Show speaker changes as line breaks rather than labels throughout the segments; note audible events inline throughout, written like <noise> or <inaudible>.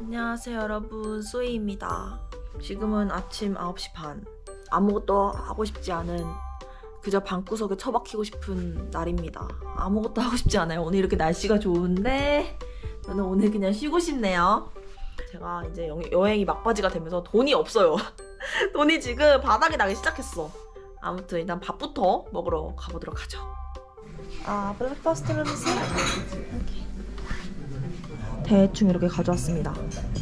안녕하세요 여러분. 소이입니다. 지금은 아침 9시 반. 아무것도 하고 싶지 않은 그저 방구석에 처박히고 싶은 날입니다. 아무것도 하고 싶지 않아요. 오늘 이렇게 날씨가 좋은데 저는 오늘 그냥 쉬고 싶네요. 제가 이제 여- 여행이 막바지가 되면서 돈이 없어요. <laughs> 돈이 지금 바닥이 나기 시작했어. 아무튼 일단 밥부터 먹으러 가보도록 하죠. 아 브렉퍼스트 룸이세요? 대충 이렇게 가져왔습니다.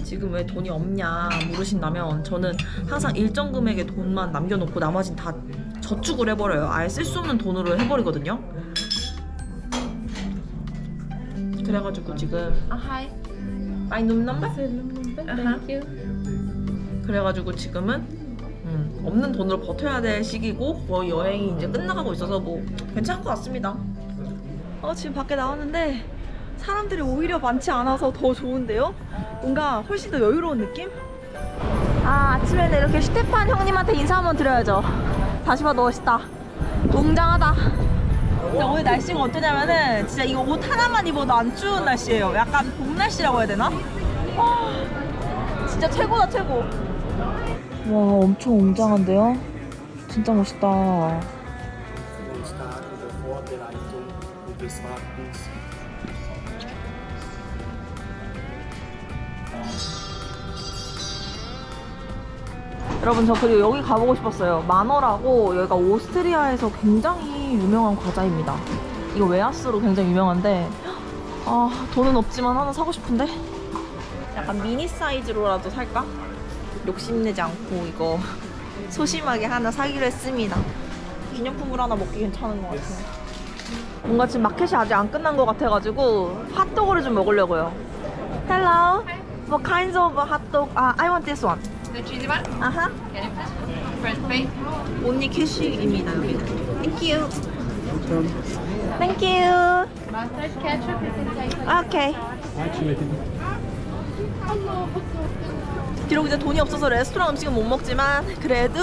지금 왜 돈이 없냐 물으신다면 저는 항상 일정 금액의 돈만 남겨놓고 나머진 다 저축을 해버려요. 아예 쓸 수 없는 돈으로 해버리거든요. 그래가지고 지금 아 하이 마이 룸 넘버. 그래가지고 지금은 음, 없는 돈으로 버텨야 될 시기고 거의 여행이 이제 끝나가고 있어서 뭐 괜찮을 것 같습니다. 어 지금 밖에 나왔는데 사람들이 오히려 많지 않아서 더 좋은데요? 뭔가 훨씬 더 여유로운 느낌? 아 아침에는 이렇게 슈테판 형님한테 인사 한번 드려야죠. 다시 봐도 멋있다. 웅장하다. 근데 오늘 날씨가 어떠냐면은 진짜 이거 옷 하나만 입어도 안 추운 날씨예요. 약간 봄 날씨라고 해야 되나? 와 진짜 최고다 최고. 와 엄청 웅장한데요? 진짜 멋있다. 여러분 저 그리고 여기 가보고 싶었어요. 마너라고 여기가 오스트리아에서 굉장히 유명한 과자입니다. 이거 웨하스로 굉장히 유명한데 아 돈은 없지만 하나 사고 싶은데 약간 미니 사이즈로라도 살까? 욕심내지 않고 이거 <laughs> 소심하게 하나 사기로 했습니다. 기념품을 하나 먹기 괜찮은 것 같아요. 뭔가 지금 마켓이 아직 안 끝난 것 같아가지고 핫도그를 좀 먹으려고요. Hello. What kinds of hot dog? Ah, I want this one.
The cheesy one?
아하.
Get it first. First pay.
온리 캐시입니다 여기는. Thank you. Thank you.
Mustard ketchup is inside.
오케이. 비록 이제 돈이 없어서 레스토랑 음식은 못 먹지만 그래도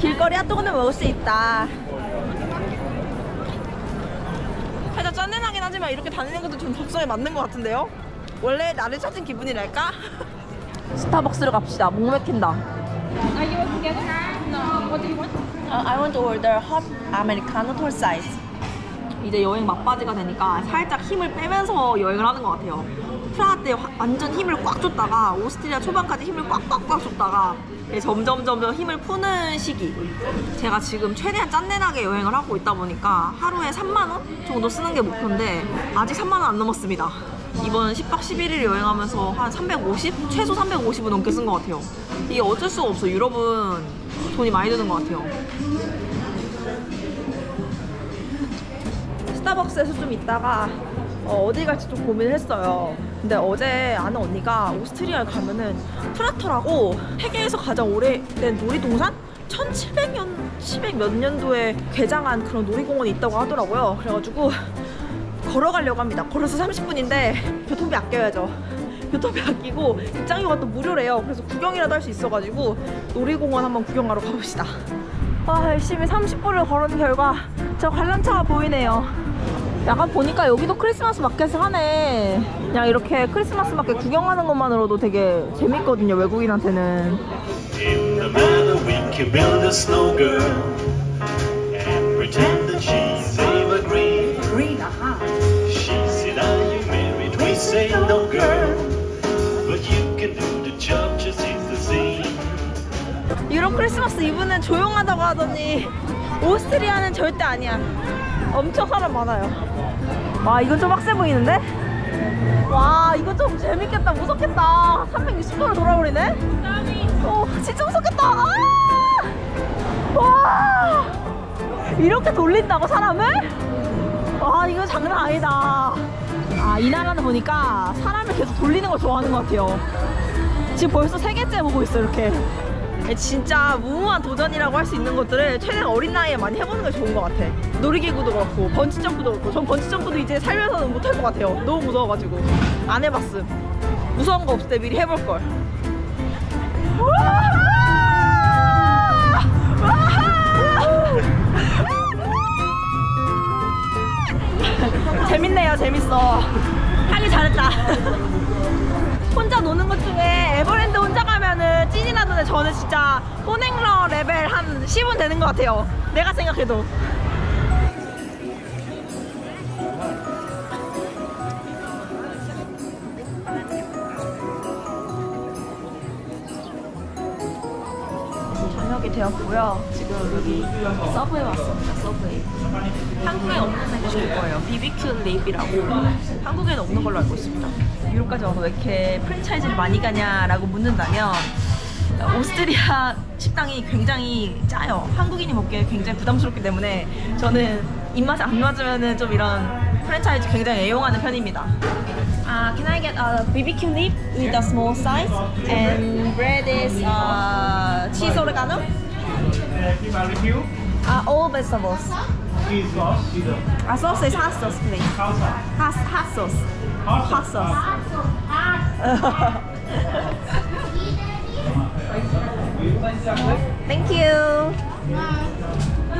길거리 핫도그는 먹을 수 있다. 살짝 짠내나긴 하지만 이렇게 다니는 것도 좀 적성에 맞는 것 같은데요? 원래 나를 찾은 기분이랄까? <laughs> 스타벅스를 갑시다. 목 맥힌다.
Are you all together? No. What do you want?
Uh, I want to order hot americano tall size. 이제 여행 막바지가 되니까 살짝 힘을 빼면서 여행을 하는 것 같아요. 프라하 때 화- 완전 힘을 꽉 줬다가 오스트리아 초반까지 힘을 꽉꽉꽉 줬다가 점점 점점 힘을 푸는 시기. 제가 지금 최대한 짠내나게 여행을 하고 있다 보니까 하루에 3만 원 정도 쓰는 게 목표인데 아직 3만 원 안 넘었습니다. 이번 10박 11일 여행하면서 한 350? 최소 350은 넘게 쓴 것 같아요. 이게 어쩔 수가 없어. 유럽은 돈이 많이 드는 것 같아요. 스타벅스에서 좀 있다가 어, 디 갈지 좀 고민을 했어요. 근데 어제 아는 언니가 오스트리아에 가면은 프라터라고 세계에서 가장 오래된 놀이동산? 1700년, 700몇 년도에 개장한 그런 놀이공원이 있다고 하더라고요. 그래가지고 걸어가려고 합니다. 걸어서 30분인데 교통비 아껴야죠. 교통비 아끼고 입장료가 또 무료래요. 그래서 구경이라도 할 수 있어가지고 놀이공원 한번 구경하러 가봅시다. 아, 열심히 30분을 걸은 결과 저 관람차가 보이네요. 약간 보니까 여기도 크리스마스 마켓을 하네. 그냥 이렇게 크리스마스 마켓 구경하는 것만으로도 되게 재밌거든요, 외국인한테는.
We say no, girl. But you can do the job just as the same.
유럽 크리스마스 이브는 조용하다고 하더니 오스트리아는 절대 아니야. 엄청 사람 많아요. 와 이건 좀 빡세 보이는데? 와 이거 좀 재밌겠다 무섭겠다 360도로 돌아버리네? 어 진짜 무섭겠다 아! 와 이렇게 돌린다고 사람을? 와 이거 장난 아니다 아 이 나라는 보니까 사람을 계속 돌리는 걸 좋아하는 것 같아요 지금 벌써 세 개째 보고 있어 이렇게 진짜 무모한 도전이라고 할 수 있는 것들을 최대한 어린 나이에 많이 해보는 게 좋은 것 같아. 놀이기구도 그렇고 번지점프도 그렇고 전 번지점프도 이제 살면서는 못할 것 같아요. 너무 무서워가지고 안 해봤음. 무서운 거 없을 때 미리 해볼 걸. 재밌어. 하기 잘했다. 혼자 노는 것 중에 에버랜드 혼자 가면은 찐이 나는데 저는 진짜 호냉러 레벨 한 10은 되는 것 같아요. 내가 생각해도. 저녁이 되었고요. 지금 여기 서브에 왔습니다. 서브에. 한국에 없는 메뉴일 거예요. BBQ 립이라고 한국에는 없는 걸로 알고 있습니다. 유럽까지 와서 왜 이렇게 프랜차이즈를 많이 가냐라고 묻는다면 오스트리아 <laughs> 식당이 굉장히 짜요. 한국인이 먹기에 굉장히 부담스럽기 때문에 저는 입맛에 안 맞으면은 좀 이런 프랜차이즈 굉장히 애용하는 편입니다. Uh, can I get a BBQ lip with a small size and bread is uh, cheese oregano? Uh, all vegetables. Uh, sauce is hot sauce, please. Hot, hot sauce. Hot sauce. Thank you.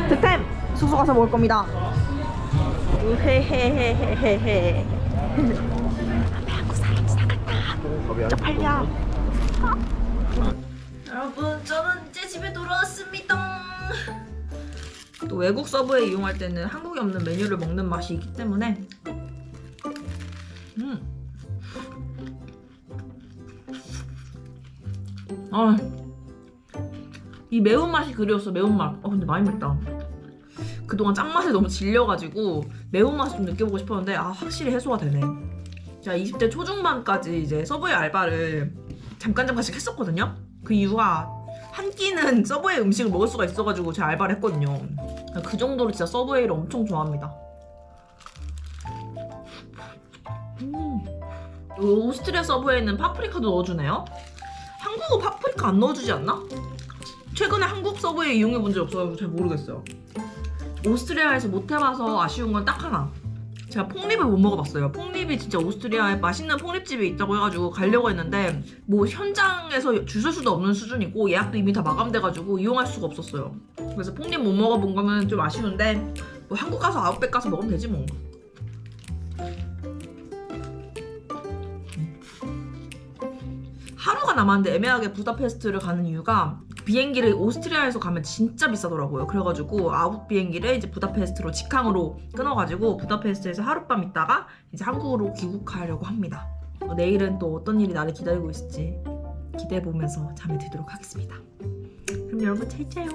득템 숙소 가서 먹을 겁니다. 우헤헤헤헤헤. 한국 사람 지나갔다. 쪽팔려. 여러분, 저는 이제 집에 돌아왔습니다. 또 외국 서브웨이 이용할 때는 한국에 없는 메뉴를 먹는 맛이 있기 때문에 음. 아, 이 매운맛이 그리웠어 매운맛 어 근데 많이 맵다 그동안 짱맛에 너무 질려가지고 매운맛을 좀 느껴보고 싶었는데 아 확실히 해소가 되네 제가 20대 초중반까지 이제 서브웨이 알바를 잠깐 잠깐씩 했었거든요 그 이유가 한 끼는 <laughs> 서브웨이 음식을 먹을 수가 있어가지고 제가 알바를 했거든요 그 정도로 진짜 서브웨이를 엄청 좋아합니다 음. 이 오스트리아 서브웨이는 파프리카도 넣어주네요 한국은 파프리카 안 넣어주지 않나? 최근에 한국 서브웨이 이용해 본 적 없어서 잘 모르겠어요. 오스트리아에서 못 해봐서 아쉬운 건 딱 하나. 제가 폭립을 못 먹어봤어요. 폭립이 진짜 오스트리아에 맛있는 폭립집이 있다고 해가지고 가려고 했는데 뭐 현장에서 줄설 수도 없는 수준이고 예약도 이미 다 마감돼가지고 이용할 수가 없었어요. 그래서 폭립 못 먹어본 거면 좀 아쉬운데 뭐 한국 가서 아웃백 가서 먹으면 되지 뭐. 하루가 남았는데 애매하게 부다페스트를 가는 이유가 비행기를 오스트리아에서 가면 진짜 비싸더라고요. 그래가지고 아웃 비행기를 이제 부다페스트로 직항으로 끊어가지고 부다페스트에서 하룻밤 있다가 이제 한국으로 귀국하려고 합니다. 어, 내일은 또 어떤 일이 나를 기다리고 있을지 기대해 보면서 잠에 들도록 하겠습니다. 그럼 여러분 잘 자요.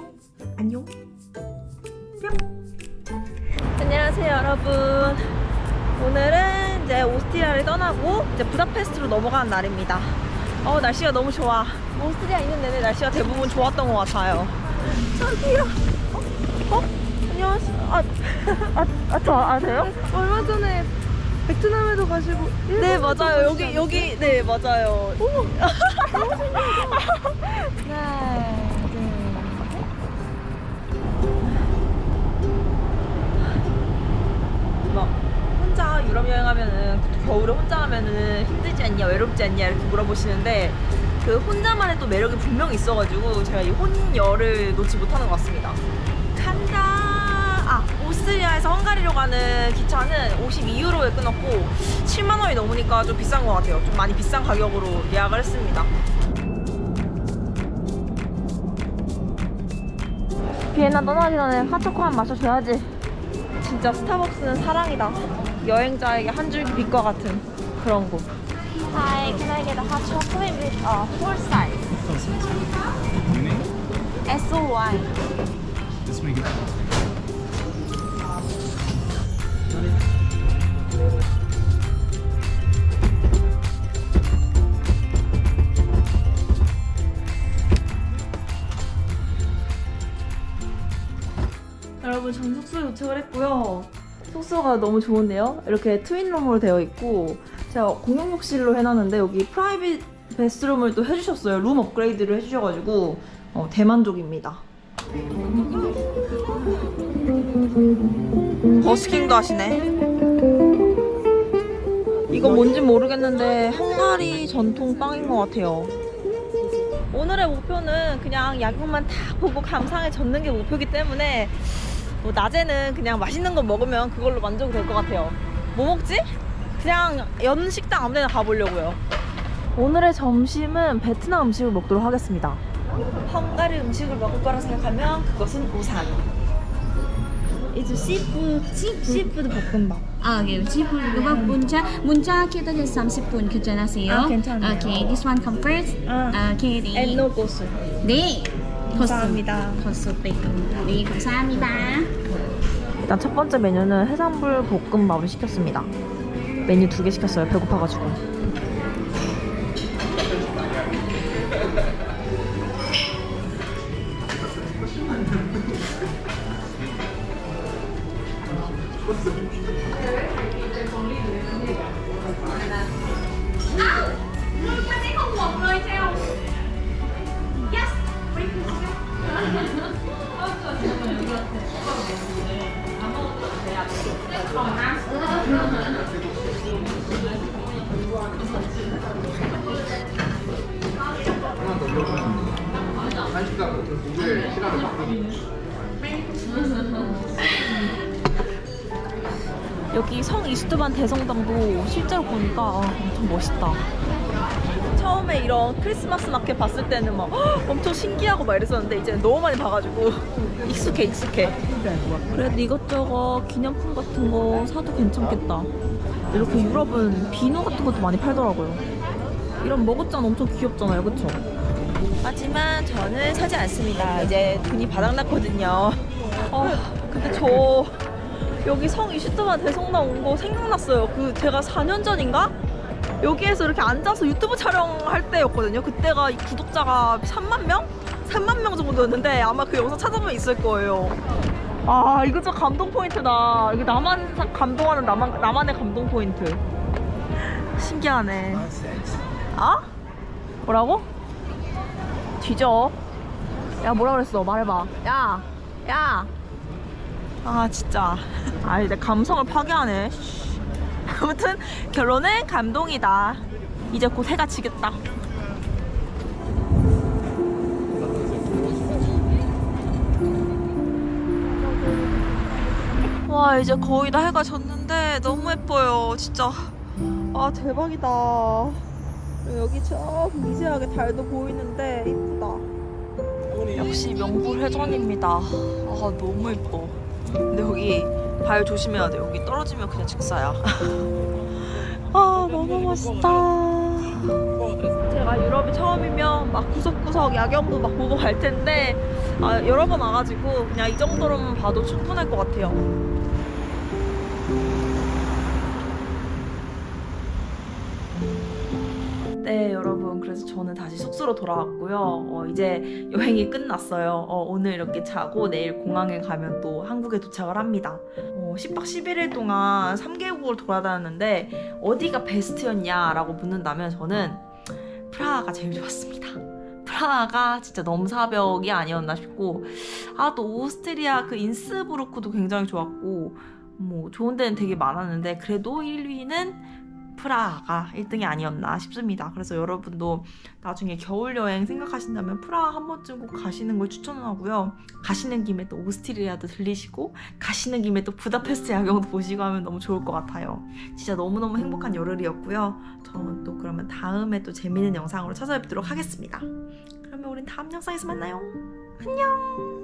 안녕. 뿅. 안녕하세요 여러분. 오늘은 이제 오스트리아를 떠나고 이제 부다페스트로 넘어가는 날입니다. 어 날씨가 너무 좋아. 오스트리아 있는 내내 날씨가 대부분 좋았던 것 같아요. 저기요. 어? 어? 안녕하세요. 아, <laughs> 아, 아, 저 아세요?
얼마 전에 베트남에도 가시고
네 맞아요. 여기 여기 네 맞아요.
하나 <laughs>
막 혼자 유럽 여행하면은 겨울에 혼자 하면은 힘들지 않냐 외롭지 않냐 이렇게 물어보시는데 그 혼자만의 또 매력이 분명히 있어가지고 제가 이 혼여를 놓지 못하는 것 같습니다. 간다. 아 오스트리아에서 헝가리로 가는 기차는 52유로에 끊었고 7만 원이 넘으니까 좀 비싼 것 같아요. 좀 많이 비싼 가격으로 예약을 했습니다. 비엔나 떠나기 전에 핫초코 한 마셔줘야지. 진짜 스타벅스는 사랑이다. 여행자에게 한 줄기 빛과 같은 그런 곳.
Hi, can I get a hot chocolate with uh, four size?
S O Y. 여러분 전 숙소에 도착을 했고요. 숙소가 너무 좋은데요. 이렇게 트윈룸으로 되어 있고 제가 공용 욕실로 해놨는데 여기 프라이빗 베스트룸을 또 해주셨어요. 룸 업그레이드를 해주셔가지고 어, 대만족입니다. 버스킹도 하시네. 이건 뭔지 모르겠는데 헝가리 전통 빵인 것 같아요. 오늘의 목표는 그냥 야경만 다 보고 감상에 젖는 게 목표이기 때문에 뭐 낮에는 그냥 맛있는 거 먹으면 그걸로 만족이 될 것 같아요. 뭐 먹지? 그냥 연 식당 아무 데나 가보려고요. 오늘의 점심은 베트남 음식을 먹도록 하겠습니다. 헝가리 음식을 먹을 거라 생각하면 그것은 우산. 이제 씨푸드, 씨푸드 볶음밥.
아, okay. Seafood kebab bunca. Bunca kita ada 30분 괜찮으세요?
아, 괜찮아요.
Okay, this one come first.
아.
Okay, 네.
And no 고수.
네.
감사합니다.
코스 베이컨. 네, 감사합니다.
일단 첫 번째 메뉴는 해산불 볶음밥을 시켰습니다. 메뉴 두 개 시켰어요. 배고파가지고. 여기 성 이스트반 대성당도 실제로 보니까 아, 엄청 멋있다. 처음에 이런 크리스마스 마켓 봤을 때는 막 "헉, 엄청 신기하고 막 이랬었는데 이제 너무 많이 봐가지고 <laughs> 익숙해 익숙해. 그래도 이것저것 기념품 같은 거 사도 괜찮겠다. 이렇게 유럽은 비누 같은 것도 많이 팔더라고요. 이런 머그잔 엄청 귀엽잖아요, 그쵸? 하지만 저는 사지 않습니다. 이제 돈이 바닥났거든요. 아, 근데 저 여기 성 이슈트만 대성당 온 거 생각났어요. 그 제가 4년 전인가? 여기에서 이렇게 앉아서 유튜브 촬영할 때였거든요. 그때가 이 구독자가 3만 명? 3만 명 정도였는데 아마 그 영상 찾아보면 있을 거예요. 아 이거 좀 감동 포인트다. 이거 나만 사- 감동하는 나만 나만의 감동 포인트. 신기하네. 아? 뭐라고? 뒤져. 야 뭐라 그랬어? 말해봐. 야, 야. 아 진짜. 아 이제 감성을 파괴하네. <laughs> 아무튼 결론은 감동이다. 이제 곧 해가 지겠다. 와 이제 거의 다 해가 졌는데 너무 예뻐요 진짜 아 대박이다 여기 저 미세하게 달도 보이는데 이쁘다 역시 명불 회전입니다 아 너무 예뻐 근데 여기 발 조심해야 돼 여기 떨어지면 그냥 직사야. <laughs> 아 너무 멋있다. 제가 유럽이 처음이면 막 구석구석 야경도 막 보고 갈 텐데 아, 여러 번 와가지고 그냥 이 정도로만 봐도 충분할 것 같아요. 네 여러분 그래서 저는 다시 숙소로 돌아왔고요. 어, 이제 여행이 끝났어요. 어, 오늘 이렇게 자고 내일 공항에 가면 또 한국에 도착을 합니다. 어, 10박 11일 동안 3개국을 돌아다녔는데 어디가 베스트였냐라고 묻는다면 저는 프라하가 제일 좋았습니다. 프라하가 진짜 넘사벽이 아니었나 싶고 아 또 오스트리아 그 인스부르크도 굉장히 좋았고 뭐 좋은 데는 되게 많았는데 그래도 1위는 프라하가 1등이 아니었나 싶습니다. 그래서 여러분도 나중에 겨울 여행 생각하신다면 프라하 한 번쯤 꼭 가시는 걸 추천하고요. 가시는 김에 또 오스트리아도 들리시고 가시는 김에 또 부다페스트 야경도 보시고 하면 너무 좋을 것 같아요. 진짜 너무너무 행복한 열흘이었고요. 저는 또 그러면 다음에 또 재밌는 영상으로 찾아뵙도록 하겠습니다. 그러면 우린 다음 영상에서 만나요. 안녕!